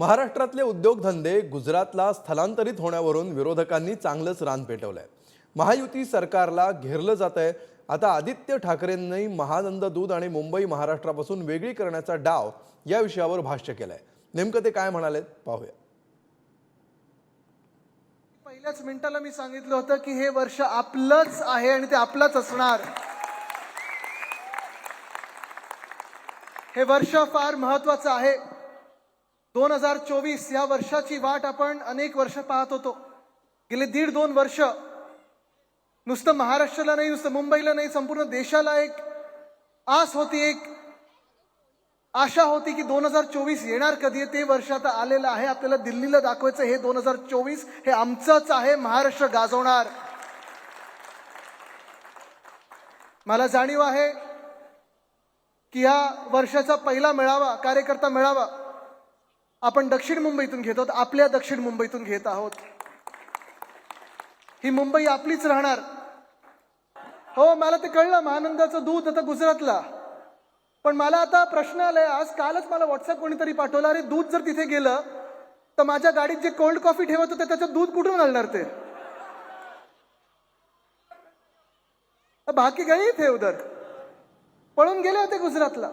महाराष्ट्रातले उद्योगधंदे गुजरातला स्थलांतरित होण्यावरून विरोधकांनी चांगलंच रान पेटवलंय. महायुती सरकारला घेरलं जात आहे आता आदित्य ठाकरेंनी महानंद दूध आणि मुंबई महाराष्ट्रापासून वेगळी करण्याचा डाव या विषयावर भाष्य केलंय. नेमकं ते काय म्हणाले पाहूया. पहिल्याच मिनिटाला मी सांगितलं होतं की हे वर्ष आपलंच आहे आणि ते आपलंच असणार. हे वर्ष फार महत्वाचं आहे. दोन हजार चोवीस या वर्षाची वाट आपण अनेक वर्ष पाहत होतो. गेले दीड दोन वर्ष नुसतं महाराष्ट्राला नाही नुसतं मुंबईला नाही संपूर्ण देशाला एक आस होती एक आशा होती की दोन हजार चोवीस येणार कधी ते वर्ष आता आलेलं आहे. आपल्याला दिल्लीला दाखवायचं हे दोन हजार चोवीस हे आमचंच आहे महाराष्ट्र गाजवणार. मला जाणीव आहे की या वर्षाचा पहिला मेळावा कार्यकर्ता मेळावा आपण दक्षिण मुंबईतून घेत आहोत आपल्या दक्षिण मुंबईतून घेत आहोत. ही मुंबई आपलीच राहणार. हो मला ते कळलं महानंदाचं दूध आता गुजरातला. पण मला आता प्रश्न आलाय आज कालच मला व्हॉट्सअप कोणीतरी पाठवलं अरे दूध जर तिथे गेलं तर माझ्या गाडीत जे कोल्ड कॉफी ठेवत होते त्याचं दूध कुठून आणणार ते? बाकी गई थे उधर पळून गेले होते गुजरातला.